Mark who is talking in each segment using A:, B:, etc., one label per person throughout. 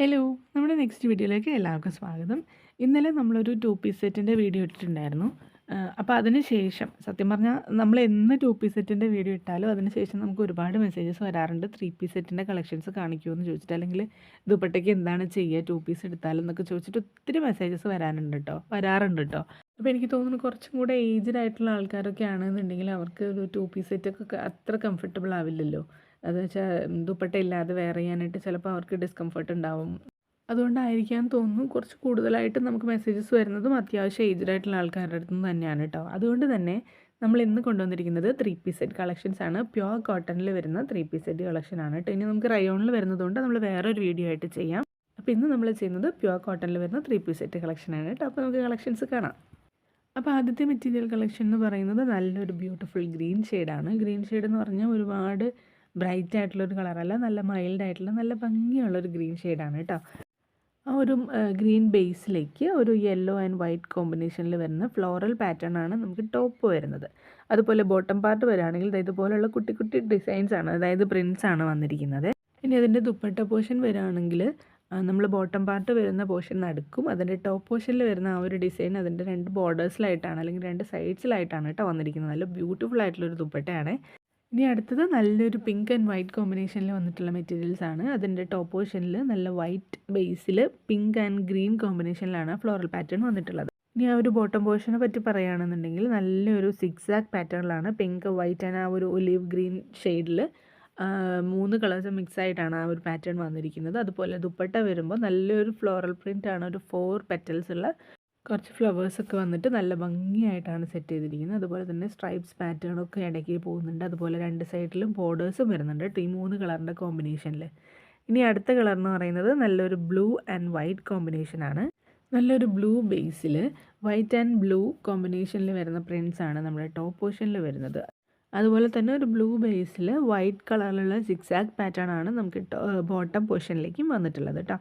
A: Hello നമ്മുടെ next വീഡിയോയിലേക്ക് എല്ലാവർക്കും സ്വാഗതം. ഇന്നലെ നമ്മളൊരു ടു പീസ് സെറ്റിന്റെ വീഡിയോ ഇട്ടിട്ടുണ്ടായിരുന്നു. അപ്പോൾ അതിന് ശേഷം സത്യം പറഞ്ഞാൽ നമ്മൾ എന്ന് ടു പീസ് സെറ്റിന്റെ വീഡിയോ ഇട്ടാലും അതിന് ശേഷം നമുക്ക് ഒരുപാട് മെസ്സേജസ് വരാറുണ്ട്. ത്രീ പീസ് സെറ്റിന്റെ കളക്ഷൻസ് കാണിക്കുമോ എന്ന് ചോദിച്ചിട്ട് അല്ലെങ്കിൽ ദുപ്പട്ടയ്ക്ക് എന്താണ് ചെയ്യുക ടു പീസ് എടുത്താലും എന്നൊക്കെ ചോദിച്ചിട്ട് ഒത്തിരി മെസ്സേജസ് വരാനുണ്ട് കേട്ടോ വരാറുണ്ട് കേട്ടോ അപ്പോൾ എനിക്ക് തോന്നുന്നു കുറച്ചും കൂടെ ഏജ്ഡ് ആയിട്ടുള്ള ആൾക്കാരൊക്കെ ആണെന്നുണ്ടെങ്കിൽ അവർക്ക് ഒരു ടു പീസ് സെറ്റൊക്കെ അത്ര കംഫർട്ടബിൾ ആവില്ലല്ലോ. അത് വെച്ചാൽ ദുപ്പട്ട ഇല്ലാതെ വെയർ ചെയ്യാനായിട്ട് ചിലപ്പോൾ അവർക്ക് ഡിസ്കംഫർട്ട് ഉണ്ടാവും. അതുകൊണ്ടായിരിക്കാൻ തോന്നുന്നു കുറച്ച് കൂടുതലായിട്ട് നമുക്ക് മെസ്സേജസ് വരുന്നതും അത്യാവശ്യം ഏജ്ഡ് ആയിട്ടുള്ള ആൾക്കാരുടെ അടുത്ത് നിന്ന് തന്നെയാണ് കേട്ടോ അതുകൊണ്ട് തന്നെ നമ്മൾ ഇന്ന് കൊണ്ടുവന്നിരിക്കുന്നത് ത്രീ പീസ് സെറ്റ് കളക്ഷൻസ് ആണ്. പ്യുവർ കോട്ടണിൽ വരുന്ന ത്രീ പീസ് സെറ്റ് കളക്ഷൻ ആണ് കേട്ടോ ഇനി നമുക്ക് റയോണിൽ വരുന്നതുകൊണ്ട് നമ്മൾ വേറൊരു വീഡിയോ ആയിട്ട് ചെയ്യാം. അപ്പോൾ ഇന്ന് നമ്മൾ ചെയ്യുന്നത് പ്യുവർ കോട്ടണിൽ വരുന്ന ത്രീ പീസ് സെറ്റ് കളക്ഷൻ ആണ് കേട്ടോ അപ്പോൾ നമുക്ക് കളക്ഷൻസ് കാണാം. അപ്പോൾ ആദ്യത്തെ മെറ്റീരിയൽ കളക്ഷൻ എന്ന് പറയുന്നത് നല്ലൊരു ബ്യൂട്ടിഫുൾ ഗ്രീൻ ഷെയ്ഡാണ് ഗ്രീൻ ഷെയ്ഡ് എന്ന് പറഞ്ഞാൽ ഒരുപാട് ബ്രൈറ്റ് ആയിട്ടുള്ളൊരു കളറല്ല നല്ല മൈൽഡ് ആയിട്ടുള്ള നല്ല ഭംഗിയുള്ളൊരു ഗ്രീൻ ഷെയ്ഡാണ് കേട്ടോ. ആ ഒരു ഗ്രീൻ ബേസിലേക്ക് ഒരു യെല്ലോ ആൻഡ് വൈറ്റ് കോമ്പിനേഷനിൽ വരുന്ന ഫ്ലോറൽ പാറ്റേൺ ആണ് നമുക്ക് ടോപ്പ് വരുന്നത്. അതുപോലെ ബോട്ടം പാർട്ട് വരികയാണെങ്കിൽ ഇതുപോലുള്ള കുട്ടി കുട്ടി ഡിസൈൻസ് ആണ് അതായത് പ്രിൻസ് ആണ് വന്നിരിക്കുന്നത്. ഇനി അതിന്റെ ദുപ്പട്ട പോർഷൻ വരികയാണെങ്കിൽ നമ്മൾ ബോട്ടം പാർട്ട് വരുന്ന പോർഷൻ നടക്കും അതിന്റെ ടോപ്പ് പോർഷനിൽ വരുന്ന ആ ഒരു ഡിസൈൻ അതിന്റെ രണ്ട് ബോർഡേഴ്സിലായിട്ടാണ് അല്ലെങ്കിൽ രണ്ട് സൈഡ്സിലായിട്ടാണ് കേട്ടോ വന്നിരിക്കുന്നത്. നല്ല ബ്യൂട്ടിഫുൾ ആയിട്ടുള്ളൊരു ദുപ്പട്ടയാണ്. ഇനി അടുത്തത് നല്ലൊരു പിങ്ക് ആൻഡ് വൈറ്റ് കോമ്പിനേഷനിൽ വന്നിട്ടുള്ള മെറ്റീരിയൽസ് ആണ്. അതിന്റെ ടോപ്പ് പോർഷനിൽ നല്ല വൈറ്റ് ബേസിൽ പിങ്ക് ആൻഡ് ഗ്രീൻ കോമ്പിനേഷനിലാണ് ഫ്ലോറൽ പാറ്റേൺ വന്നിട്ടുള്ളത്. ഇനി ആ ഒരു ബോട്ടം പോർഷനെ പറ്റി പറയുകയാണെന്നുണ്ടെങ്കിൽ നല്ലൊരു സിക്സ് ആക്ക് പാറ്റേണിലാണ് പിങ്ക് വൈറ്റ് ആൻഡ് ആ ഒരു ഒലീവ് ഗ്രീൻ ഷെയ്ഡിൽ മൂന്ന് കളേഴ്സ് മിക്സ് ആയിട്ടാണ് ആ ഒരു പാറ്റേൺ വന്നിരിക്കുന്നത്. അതുപോലെ ദുപ്പട്ട വരുമ്പോൾ നല്ലൊരു ഫ്ലോറൽ പ്രിന്റ് ആണ് ഒരു ഫോർ പെറ്റൽസ് ഉള്ള കുറച്ച് ഫ്ലവേഴ്സൊക്കെ വന്നിട്ട് നല്ല ഭംഗിയായിട്ടാണ് സെറ്റ് ചെയ്തിരിക്കുന്നത്. അതുപോലെ തന്നെ സ്ട്രൈപ്സ് പാറ്റേണൊക്കെ ഇടയ്ക്ക് പോകുന്നുണ്ട്. അതുപോലെ രണ്ട് സൈഡിലും ബോർഡേഴ്സും വരുന്നുണ്ട് ഈ മൂന്ന് കളറിന്റെ കോമ്പിനേഷനിൽ ഇനി അടുത്ത കളർ എന്ന് പറയുന്നത് നല്ലൊരു ബ്ലൂ ആൻഡ് വൈറ്റ് കോമ്പിനേഷനാണ് നല്ലൊരു ബ്ലൂ ബേസിൽ വൈറ്റ് ആൻഡ് ബ്ലൂ കോമ്പിനേഷനിൽ വരുന്ന പ്രിൻസ് ആണ് നമ്മുടെ ടോപ്പ് പോർഷനിൽ വരുന്നത്. അതുപോലെ തന്നെ ഒരു ബ്ലൂ ബേസിൽ വൈറ്റ് കളറിലുള്ള സിക്സ് പാറ്റേൺ ആണ് നമുക്ക് ബോട്ടം പോർഷനിലേക്കും വന്നിട്ടുള്ളത് കേട്ടോ.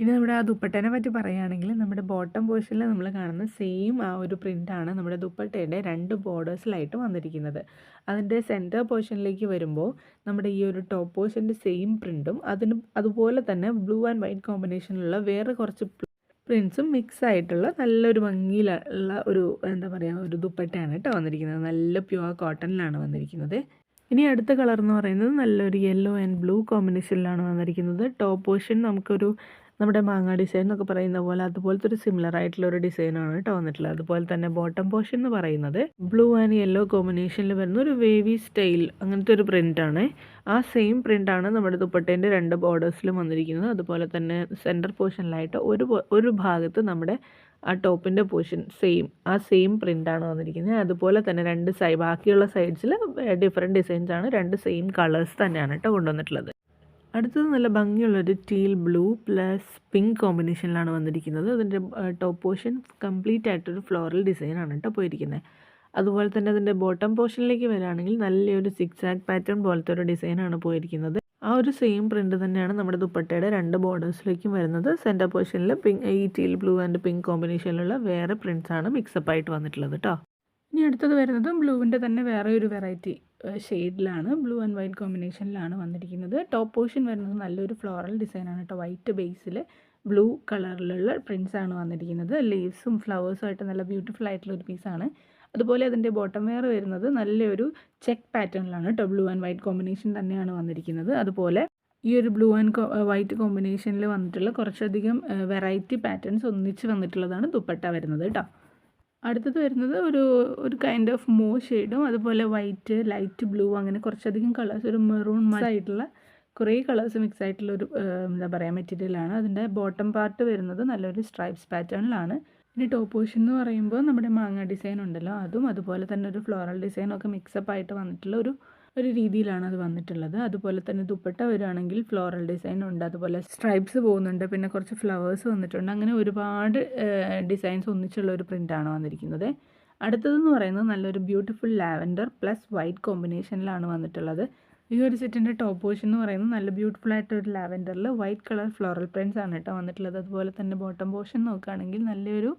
A: ഇനി നമ്മുടെ ആ ദുപ്പട്ടേനെ പറ്റി പറയുകയാണെങ്കിൽ നമ്മുടെ ബോട്ടം പോർഷനിൽ നമ്മൾ കാണുന്ന സെയിം ആ ഒരു പ്രിന്റാണ് നമ്മുടെ ദുപ്പട്ടയുടെ രണ്ട് ബോർഡേഴ്സിലായിട്ട് വന്നിരിക്കുന്നത്. അതിന്റെ സെന്റർ പോർഷനിലേക്ക് വരുമ്പോൾ നമ്മുടെ ഈ ഒരു ടോപ്പ് പോർഷന്റെ സെയിം പ്രിന്റും അതിന് അതുപോലെ തന്നെ ബ്ലൂ ആൻഡ് വൈറ്റ് കോമ്പിനേഷനിലുള്ള വേറെ കുറച്ച് പ്രിൻസും മിക്സ് ആയിട്ടുള്ള നല്ലൊരു ഭംഗിയിലുള്ള ഒരു എന്താ പറയുക ഒരു ദുപ്പട്ടയാണ് കേട്ടോ വന്നിരിക്കുന്നത്. നല്ല പ്യുവർ കോട്ടണിലാണ് വന്നിരിക്കുന്നത്. ഇനി അടുത്ത കളർ എന്ന് പറയുന്നത് നല്ലൊരു യെല്ലോ ആൻഡ് ബ്ലൂ കോമ്പിനേഷനിലാണ് വന്നിരിക്കുന്നത്. ടോപ്പ് പോർഷൻ നമുക്കൊരു നമ്മുടെ മാങ്ങ ഡിസൈൻ എന്നൊക്കെ പറയുന്ന പോലെ അതുപോലത്തെ ഒരു സിമിലർ ആയിട്ടുള്ള ഒരു ഡിസൈനാണ് കേട്ടോ വന്നിട്ടുള്ളത്. അതുപോലെ തന്നെ ബോട്ടം പോർഷൻ എന്ന് പറയുന്നത് ബ്ലൂ ആൻഡ് യെല്ലോ കോമ്പിനേഷനിൽ വരുന്ന ഒരു വേവി സ്റ്റൈൽ അങ്ങനത്തെ ഒരു പ്രിന്റാണ് ആ സെയിം പ്രിന്റാണ് നമ്മുടെ ദുപ്പട്ടേന്റെ രണ്ട് ബോർഡേഴ്സിലും വന്നിരിക്കുന്നത്. അതുപോലെ തന്നെ സെന്റർ പോർഷനിലായിട്ട് ഒരു ഒരു ഭാഗത്ത് നമ്മുടെ ആ ടോപ്പിന്റെ പോർഷൻ സെയിം ആ സെയിം പ്രിന്റാണ് വന്നിരിക്കുന്നത്. അതുപോലെ തന്നെ രണ്ട് സൈ ബാക്കിയുള്ള സൈഡ്സിൽ ഡിഫറെന്റ് ഡിസൈൻസ് ആണ്. രണ്ട് സെയിം കളേഴ്സ് തന്നെയാണ് കേട്ടോ കൊണ്ടുവന്നിട്ടുള്ളത്. അടുത്തത് നല്ല ഭംഗിയുള്ളൊരു ടീൽ ബ്ലൂ പ്ലസ് പിങ്ക് കോമ്പിനേഷനിലാണ് വന്നിരിക്കുന്നത്. അതിന്റെ ടോപ്പ് പോർഷൻ കംപ്ലീറ്റ് ആയിട്ടൊരു ഫ്ലോറൽ ഡിസൈനാണ് കേട്ടോ പോയിരിക്കുന്നത്. അതുപോലെ തന്നെ അതിന്റെ ബോട്ടം പോർഷനിലേക്ക് വരികയാണെങ്കിൽ നല്ലൊരു സിക്സ് പാറ്റേൺ പോലത്തെ ഒരു ഡിസൈനാണ് പോയിരിക്കുന്നത്. ആ ഒരു സെയിം പ്രിന്റ് തന്നെയാണ് നമ്മുടെ ദുപ്പട്ടയുടെ രണ്ട് ബോർഡേഴ്സിലേക്കും വരുന്നത്. സെന്റർ പോർഷനിൽ പിങ്ക് ഈ ടീൽ ബ്ലൂ ആൻഡ് പിങ്ക് കോമ്പിനേഷനിലുള്ള വേറെ പ്രിന്റ്സ് ആണ് മിക്സപ്പ് ആയിട്ട് വന്നിട്ടുള്ളത് കേട്ടോ ഇനി അടുത്തത് വരുന്നത് ബ്ലൂവിന്റെ തന്നെ വേറെ ഒരു വെറൈറ്റി ഷെയ്ഡിലാണ് ബ്ലൂ ആൻഡ് വൈറ്റ് കോമ്പിനേഷനിലാണ് വന്നിരിക്കുന്നത്. ടോപ്പ് പോർഷൻ വരുന്നത് നല്ലൊരു ഫ്ലോറൽ ഡിസൈനാണ് കേട്ടോ വൈറ്റ് ബേസിൽ ബ്ലൂ കളറിലുള്ള പ്രിൻസാണ് വന്നിരിക്കുന്നത്. ലീവ്സും ഫ്ലവേഴ്സും ആയിട്ട് നല്ല ബ്യൂട്ടിഫുൾ ആയിട്ടുള്ള ഒരു പീസാണ് അതുപോലെ അതിന്റെ ബോട്ടം വെയർ വരുന്നത് നല്ലൊരു ചെക്ക് പാറ്റേണിലാണ് കേട്ടോ ബ്ലൂ ആൻഡ് വൈറ്റ് കോമ്പിനേഷൻ തന്നെയാണ് വന്നിരിക്കുന്നത്. അതുപോലെ ഈ ഒരു ബ്ലൂ ആൻഡ് വൈറ്റ് കോമ്പിനേഷനിൽ വന്നിട്ടുള്ള കുറച്ചധികം വെറൈറ്റി പാറ്റേൺസ് ഒന്നിച്ച് വന്നിട്ടുള്ളതാണ് ദുപ്പട്ട വരുന്നത് കേട്ടോ അടുത്തത് വരുന്നത് ഒരു ഒരു കൈൻഡ് ഓഫ് മോ ഷെയ്ഡും അതുപോലെ വൈറ്റ് ലൈറ്റ് ബ്ലൂ അങ്ങനെ കുറച്ചധികം കളേഴ്സ് ഒരു മെറൂൺ ആയിട്ടുള്ള കുറേ കളേഴ്സ് മിക്സ് ആയിട്ടുള്ള ഒരു എന്താ പറയുക മെറ്റീരിയലാണ് അതിന്റെ ബോട്ടം പാർട്ട് വരുന്നത് നല്ലൊരു സ്ട്രൈപ്സ് പാറ്റേണിലാണ് ഇനി ടോപ്പ് പോർഷൻ എന്ന് പറയുമ്പോൾ നമ്മുടെ മാങ്ങ ഡിസൈൻ ഉണ്ടല്ലോ. അതും അതുപോലെ തന്നെ ഒരു ഫ്ലോറൽ ഡിസൈനൊക്കെ മിക്സപ്പ് ആയിട്ട് വന്നിട്ടുള്ള ഒരു ഒരു രീതിയിലാണ് അത് വന്നിട്ടുള്ളത്. അതുപോലെ തന്നെ ദുപ്പട്ട വരുവാണെങ്കിൽ ഫ്ലോറൽ ഡിസൈൻ ഉണ്ട്. അതുപോലെ സ്ട്രൈപ്സ് പോകുന്നുണ്ട്. പിന്നെ കുറച്ച് ഫ്ലവേഴ്സ് വന്നിട്ടുണ്ട്. അങ്ങനെ ഒരുപാട് ഡിസൈൻസ് ഒന്നിച്ചുള്ള ഒരു പ്രിന്റാണ് വന്നിരിക്കുന്നത്. അടുത്തതെന്ന് പറയുന്നത് നല്ലൊരു ബ്യൂട്ടിഫുൾ ലാവൻഡർ പ്ലസ് വൈറ്റ് കോമ്പിനേഷനിലാണ് വന്നിട്ടുള്ളത്. ഈ ഒരു സെറ്റിന്റെ ടോപ്പ് പോഷൻ എന്ന് പറയുന്നത് നല്ല ബ്യൂട്ടിഫുൾ ആയിട്ട് ഒരു ലാവൻഡറിൽ വൈറ്റ് കളർ ഫ്ലോറൽ പ്രിൻസ് ആണ് കേട്ടോ വന്നിട്ടുള്ളത്. അതുപോലെ തന്നെ ബോട്ടം പോർഷൻ നോക്കുകയാണെങ്കിൽ നല്ലൊരു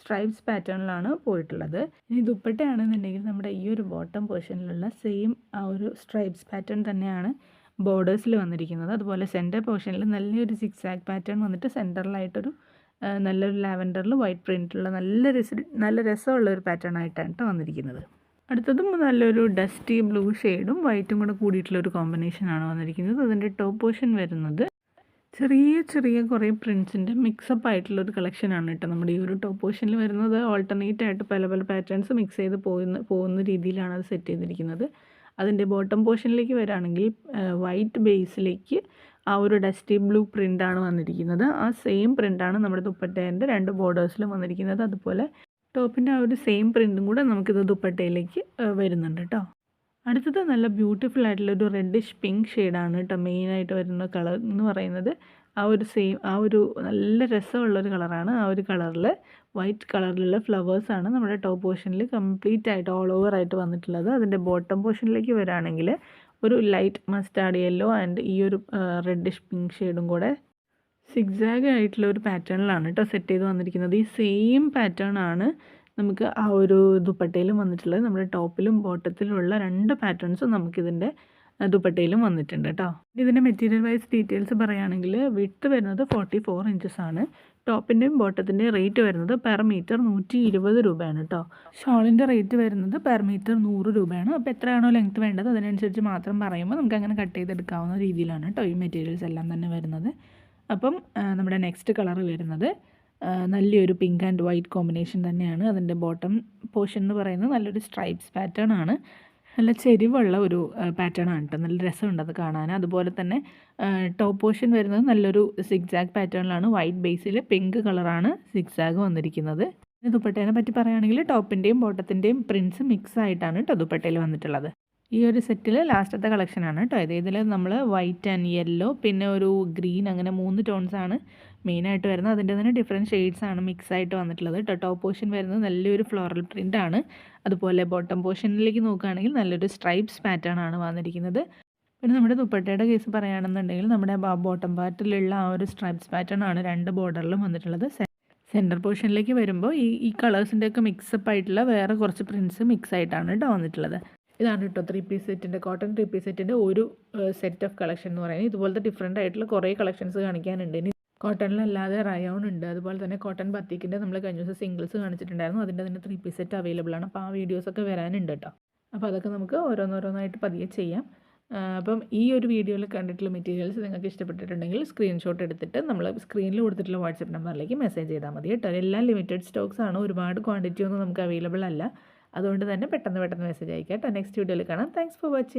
A: സ്ട്രൈപ്സ് പാറ്റേണിലാണ് പോയിട്ടുള്ളത്. ഇനി ദുപ്പട്ടയാണെന്നുണ്ടെങ്കിൽ നമ്മുടെ ഈ ഒരു ബോട്ടം പോർഷനിലുള്ള സെയിം ആ ഒരു സ്ട്രൈപ്സ് പാറ്റേൺ തന്നെയാണ് ബോർഡേഴ്സിൽ വന്നിരിക്കുന്നത്. അതുപോലെ സെന്റർ പോർഷനിൽ നല്ലൊരു സിക്സ് ആക്ക് പാറ്റേൺ വന്നിട്ട് സെന്ററിലായിട്ടൊരു നല്ലൊരു ലാവൻഡറിൽ വൈറ്റ് പ്രിന്റുള്ള നല്ല രസ നല്ല രസമുള്ള ഒരു പാറ്റേൺ ആയിട്ടാണ് കേട്ടോ വന്നിരിക്കുന്നത്. അടുത്തതും നല്ലൊരു ഡസ്റ്റി ബ്ലൂ ഷെയ്ഡും വൈറ്റും കൂടെ കൂടിയിട്ടുള്ള ഒരു കോമ്പിനേഷനാണ് വന്നിരിക്കുന്നത്. അതിന്റെ ടോപ്പ് പോർഷൻ വരുന്നത് ചെറിയ ചെറിയ കുറേ പ്രിൻസിന്റെ മിക്സപ്പ് ആയിട്ടുള്ള ഒരു കളക്ഷനാണ് കേട്ടോ. നമ്മുടെ ഈ ഒരു ടോപ്പ് പോർഷനിൽ വരുന്നത്. ഓൾട്ടർനേറ്റ് ആയിട്ട് പല പല പാറ്റേൺസ് മിക്സ് ചെയ്ത് പോകുന്ന പോകുന്ന രീതിയിലാണ് അത് സെറ്റ് ചെയ്തിരിക്കുന്നത്. അതിന്റെ ബോട്ടം പോർഷനിലേക്ക് വരാണെങ്കിൽ വൈറ്റ് ബേസിലേക്ക് ആ ഒരു ഡസ്റ്റി ബ്ലൂ പ്രിന്റാണ് വന്നിരിക്കുന്നത്. ആ സെയിം പ്രിന്റാണ് നമ്മുടെ ദുപ്പട്ടേന്റെ രണ്ട് ബോർഡേഴ്സിലും വന്നിരിക്കുന്നത്. അതുപോലെ ടോപ്പിന്റെ ആ ഒരു സെയിം പ്രിന്റും കൂടെ നമുക്കിത് ദുപ്പട്ടയിലേക്ക് വരുന്നുണ്ട് കേട്ടോ അടുത്തത് നല്ല ബ്യൂട്ടിഫുൾ ആയിട്ടുള്ള ഒരു റെഡിഷ് പിങ്ക് ഷെയ്ഡാണ് കേട്ടോ മെയിനായിട്ട് വരുന്ന കളർ എന്ന് പറയുന്നത്. ആ ഒരു സെയിം ആ ഒരു നല്ല രസമുള്ള ഒരു കളറാണ് ആ ഒരു കളറിൽ വൈറ്റ് കളറിലുള്ള ഫ്ലവേഴ്സാണ് നമ്മുടെ ടോപ്പ് പോർഷനിൽ കംപ്ലീറ്റ് ആയിട്ട് ഓൾ ഓവർ ആയിട്ട് വന്നിട്ടുള്ളത്. അതിന്റെ ബോട്ടം പോർഷനിലേക്ക് വരാണെങ്കിൽ ഒരു ലൈറ്റ് മസ്റ്റാർഡ് യെല്ലോ ആൻഡ് ഈ ഒരു റെഡിഷ് പിങ്ക് ഷെയ്ഡും കൂടെ സിഗ്സാഗ് ആയിട്ടുള്ള ഒരു പാറ്റേണിലാണ് കേട്ടോ സെറ്റ് ചെയ്ത് വന്നിരിക്കുന്നത്. ഈ സെയിം പാറ്റേൺ ആണ് നമുക്ക് ആ ഒരു ദുപ്പട്ടയിലും വന്നിട്ടുള്ളത്. നമ്മുടെ ടോപ്പിലും ബോട്ടത്തിലുമുള്ള രണ്ട് പാറ്റേൺസും നമുക്കിതിന്റെ ദുപ്പട്ടയിലും വന്നിട്ടുണ്ട് കേട്ടോ ഇതിന്റെ മെറ്റീരിയൽ വൈസ് ഡീറ്റെയിൽസ് പറയുകയാണെങ്കിൽ വിട്ട് വരുന്നത് ഫോർട്ടി ഫോർ ഇഞ്ചസ് ആണ്. ടോപ്പിന്റെയും ബോട്ടത്തിന്റെയും റേറ്റ് വരുന്നത് പെർ മീറ്റർ നൂറ്റി ഇരുപത് രൂപയാണ് കേട്ടോ ഷോളിന്റെ റേറ്റ് വരുന്നത് പെർ മീറ്റർ നൂറ് രൂപയാണ്. അപ്പോൾ എത്രയാണോ ലെങ്ത് വേണ്ടത് അതിനനുസരിച്ച് മാത്രം പറയുമ്പോൾ നമുക്ക് അങ്ങനെ കട്ട് ചെയ്തെടുക്കാവുന്ന രീതിയിലാണ് കേട്ടോ ഈ മെറ്റീരിയൽസ് എല്ലാം തന്നെ വരുന്നത്. അപ്പം നമ്മുടെ നെക്സ്റ്റ് കളർ വരുന്നത് നല്ലൊരു പിങ്ക് ആൻഡ് വൈറ്റ് കോമ്പിനേഷൻ തന്നെയാണ്. അതിന്റെ ബോട്ടം പോർഷൻ എന്ന് പറയുന്നത് നല്ലൊരു സ്ട്രൈപ്സ് പാറ്റേൺ ആണ്. നല്ല ചെരിവുള്ള ഒരു പാറ്റേൺ ആണ് കേട്ടോ നല്ല രസമുണ്ട് അത് കാണാൻ. അതുപോലെ തന്നെ ടോപ്പ് പോർഷൻ വരുന്നത് നല്ലൊരു സിക്സാഗ് പാറ്റേണിലാണ് വൈറ്റ് ബേസിൽ പിങ്ക് കളറാണ് സിക്സാഗ് വന്നിരിക്കുന്നത്. ദുപ്പട്ടേനെ പറ്റി പറയുകയാണെങ്കിൽ ടോപ്പിന്റെയും ബോട്ടത്തിന്റെയും പ്രിൻസ് മിക്സ് ആയിട്ടാണ് കേട്ടോ ദുപ്പട്ടയിൽ വന്നിട്ടുള്ളത്. ഈ ഒരു സെറ്റിൽ ലാസ്റ്റത്തെ കളക്ഷനാണ് കേട്ടോ ഇത് ഇതിൽ നമ്മൾ വൈറ്റ് ആൻഡ് യെല്ലോ പിന്നെ ഒരു ഗ്രീൻ അങ്ങനെ മൂന്ന് ടോൺസ് ആണ് മെയിനായിട്ട് വരുന്നത്. അതിന്റെ തന്നെ ഡിഫറെന്റ് ഷെയ്ഡ്സ് ആണ് മിക്സ് ആയിട്ട് വന്നിട്ടുള്ളത് കേട്ടോ ടോപ്പ് പോർഷൻ വരുന്നത് നല്ലൊരു ഫ്ലോറൽ പ്രിന്റ് ആണ്. അതുപോലെ ബോട്ടം പോർഷനിലേക്ക് നോക്കുകയാണെങ്കിൽ നല്ലൊരു സ്ട്രൈപ്സ് പാറ്റേൺ ആണ് വന്നിരിക്കുന്നത്. പിന്നെ നമ്മുടെ ദുപ്പട്ടയുടെ കേസ് പറയുകയാണെന്നുണ്ടെങ്കിൽ നമ്മുടെ ബോട്ടം പാർട്ടിലുള്ള ആ ഒരു സ്ട്രൈപ്സ് പാറ്റേൺ ആണ് രണ്ട് ബോർഡറിലും വന്നിട്ടുള്ളത്. സെന്റർ പോർഷനിലേക്ക് വരുമ്പോൾ ഈ ഈ കളേഴ്സിന്റെയൊക്കെ മിക്സപ്പ് ആയിട്ടുള്ള വേറെ കുറച്ച് പ്രിൻസ് മിക്സ് ആയിട്ടാണ് കേട്ടോ വന്നിട്ടുള്ളത്. ഇതാണ് കേട്ടോ ത്രീ പീസ് സെറ്റിന്റെ കോട്ടൺ ത്രീ പീസ് സെറ്റിന്റെ ഒരു സെറ്റ് ഓഫ് കളക്ഷൻ എന്ന് പറയുന്നത്. ഇതുപോലത്തെ ഡിഫറെന്റ് ആയിട്ടുള്ള കുറേ കളക്ഷൻസ് കാണിക്കാനുണ്ട്. ഇനി കോട്ടണിലല്ലാതെ റയോൺ ഉണ്ട്. അതുപോലെ തന്നെ കോട്ടൺ ബത്തിക്കിന്റെ നമ്മൾ കഴിഞ്ഞ ദിവസം സിംഗിൾസ് കാണിച്ചിട്ടുണ്ടായിരുന്നു. അതിന്റെ തന്നെ ത്രീ പീസ് സെറ്റ് അവൈലബിൾ ആണ്. അപ്പോൾ ആ വീഡിയോസൊക്കെ വരാനുണ്ട് കേട്ടോ. അപ്പോൾ അതൊക്കെ നമുക്ക് ഓരോന്നോരോന്നായിട്ട് പതിയെ ചെയ്യാം. അപ്പം ഈ ഒരു വീഡിയോയിൽ കണ്ടിട്ടുള്ള മെറ്റീരിയൽസ് നിങ്ങൾക്ക് ഇഷ്ടപ്പെട്ടിട്ടുണ്ടെങ്കിൽ സ്ക്രീൻഷോട്ട് എടുത്തിട്ട് നമ്മൾ സ്ക്രീനിൽ കൊടുത്തിട്ടുള്ള വാട്സപ്പ് നമ്പറിലേക്ക് മെസ്സേജ് ചെയ്താൽ മതി കേട്ടോ. എല്ലാം ലിമിറ്റഡ് സ്റ്റോക്സ് ആണ്. ഒരുപാട് ക്വാണ്ടിറ്റി ഒന്നും നമുക്ക് അവൈലബിൾ അല്ല. അതുകൊണ്ട് തന്നെ പെട്ടെന്ന് പെട്ടെന്ന് മെസ്സേജ് അയക്കാം കേട്ടോ. നെക്സ്റ്റ് വീഡിയോയിൽ കാണാം. Thanks for watching